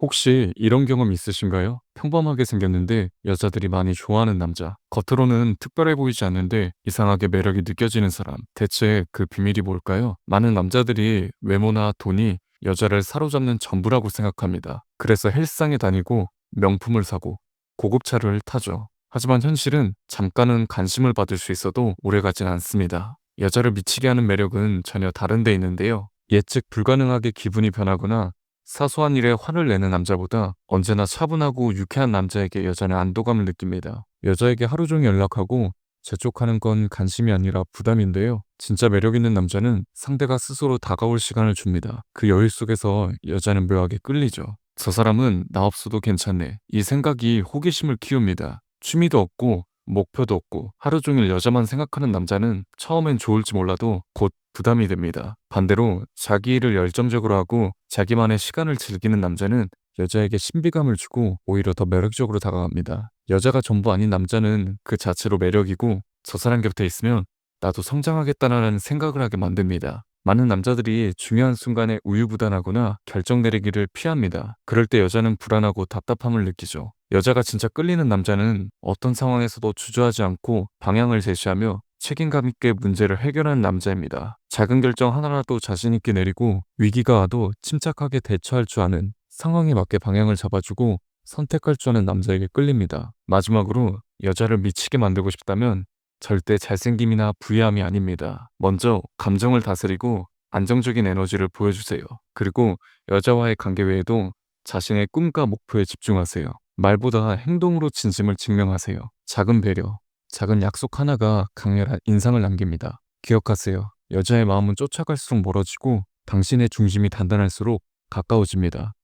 혹시 이런 경험 있으신가요? 평범하게 생겼는데 여자들이 많이 좋아하는 남자. 겉으로는 특별해 보이지 않는데 이상하게 매력이 느껴지는 사람. 대체 그 비밀이 뭘까요? 많은 남자들이 외모나 돈이 여자를 사로잡는 전부라고 생각합니다. 그래서 헬스장에 다니고 명품을 사고 고급차를 타죠. 하지만 현실은 잠깐은 관심을 받을 수 있어도 오래가진 않습니다. 여자를 미치게 하는 매력은 전혀 다른 데 있는데요. 예측 불가능하게 기분이 변하거나 사소한 일에 화를 내는 남자보다 언제나 차분하고 유쾌한 남자에게 여자는 안도감을 느낍니다. 여자에게 하루 종일 연락하고 재촉하는 건 관심이 아니라 부담인데요. 진짜 매력 있는 남자는 상대가 스스로 다가올 시간을 줍니다. 그 여유 속에서 여자는 묘하게 끌리죠. 저 사람은 나 없어도 괜찮네. 이 생각이 호기심을 키웁니다. 취미도 없고 목표도 없고 하루 종일 여자만 생각하는 남자는 처음엔 좋을지 몰라도 곧 부담이 됩니다. 반대로 자기 일을 열정적으로 하고 자기만의 시간을 즐기는 남자는 여자에게 신비감을 주고 오히려 더 매력적으로 다가갑니다. 여자가 전부 아닌 남자는 그 자체로 매력이고 저 사람 곁에 있으면 나도 성장하겠다라는 생각을 하게 만듭니다. 많은 남자들이 중요한 순간에 우유부단하거나 결정 내리기를 피합니다. 그럴 때 여자는 불안하고 답답함을 느끼죠. 여자가 진짜 끌리는 남자는 어떤 상황에서도 주저하지 않고 방향을 제시하며 책임감 있게 문제를 해결하는 남자입니다. 작은 결정 하나라도 자신 있게 내리고 위기가 와도 침착하게 대처할 줄 아는 상황에 맞게 방향을 잡아주고 선택할 줄 아는 남자에게 끌립니다. 마지막으로 여자를 미치게 만들고 싶다면 절대 잘생김이나 부유함이 아닙니다. 먼저 감정을 다스리고 안정적인 에너지를 보여주세요. 그리고 여자와의 관계 외에도 자신의 꿈과 목표에 집중하세요. 말보다 행동으로 진심을 증명하세요. 작은 배려, 작은 약속 하나가 강렬한 인상을 남깁니다. 기억하세요. 여자의 마음은 쫓아갈수록 멀어지고 당신의 중심이 단단할수록 가까워집니다.